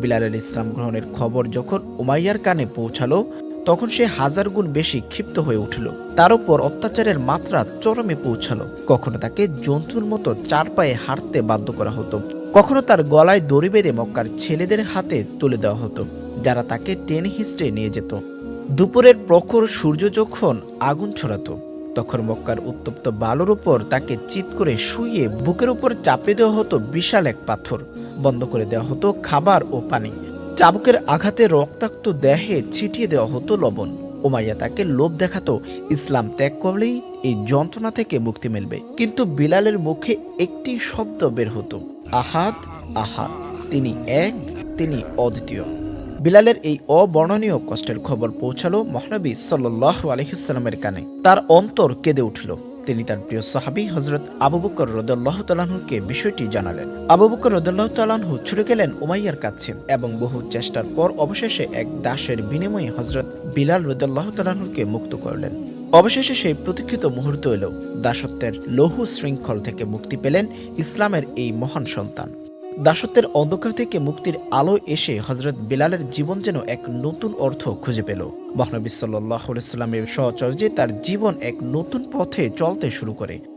বিলালের ইসলাম গ্রহণের খবর যখন উমাইয়ার কানে পৌঁছালো, তখন সে হাজার গুণ বেশি ক্ষিপ্ত হয়ে উঠল। তার উপর অত্যাচারের মাত্রা চরমে পৌঁছালো। কখনো তাকে জন্তুর মতো চার পায়ে হাঁটতে বাধ্য করা হতো। কখনো তার গলায় দড়ি বেঁধে মক্কার ছেলেদের হাতে তুলে দেওয়া হতো, যারা তাকে টেন হিস্টে নিয়ে যেত। দুপুরের প্রখর সূর্য যখন আগুন ছড়াতো, তখন মক্কার উত্তপ্ত বালুর উপর তাকে চিৎ করে শুইয়ে বুকের উপর চাপে দেওয়া হতো বিশাল এক পাথর। বন্ধ করে দেওয়া হতো খাবার ও পানি। চাবুকের আঘাতে রক্তাক্ত দেহে ছিটিয়ে দেওয়া হতো লবণ। উমাইয়া তাকে লোভ দেখাতো, ইসলাম ত্যাগ করলেই এই যন্ত্রণা থেকে মুক্তি মিলবে। কিন্তু বিলালের মুখে একটি শব্দ বের হতো আহাদ আহাদ তিনি এক, তিনি অদ্বিতীয়। বিলালের এই অবর্ণনীয় কষ্টের খবর পৌঁছালো মহানবী সাল্লাহ আলহিসাল্লামের কানে। তার অন্তর কেঁদে উঠল। তিনি তার প্রিয় সাহাবি হজরত আবু বকর রদাল্লাহ বিষয়টি জানালেন। আবু বকর রদাল্লাহ ছুটে গেলেন উমাইয়ার কাছে এবং বহু চেষ্টার পর অবশেষে এক দাসের বিনিময়ে হজরত বিলাল রদাল্লাহ তালাহুকে মুক্ত করলেন। অবশেষে সেই প্রতীক্ষিত মুহূর্ত এলো। দাসত্বের লৌহ শৃঙ্খল থেকে মুক্তি পেলেন ইসলামের এই মহান সন্তান। দাসত্বের অন্ধকার থেকে মুক্তির আলো এসে হজরত বিলালের জীবন যেন এক নতুন অর্থ খুঁজে পেল। মহানবী সাল্লাহ সাল্লামের সহচর্যে তার জীবন এক নতুন পথে চলতে শুরু করে।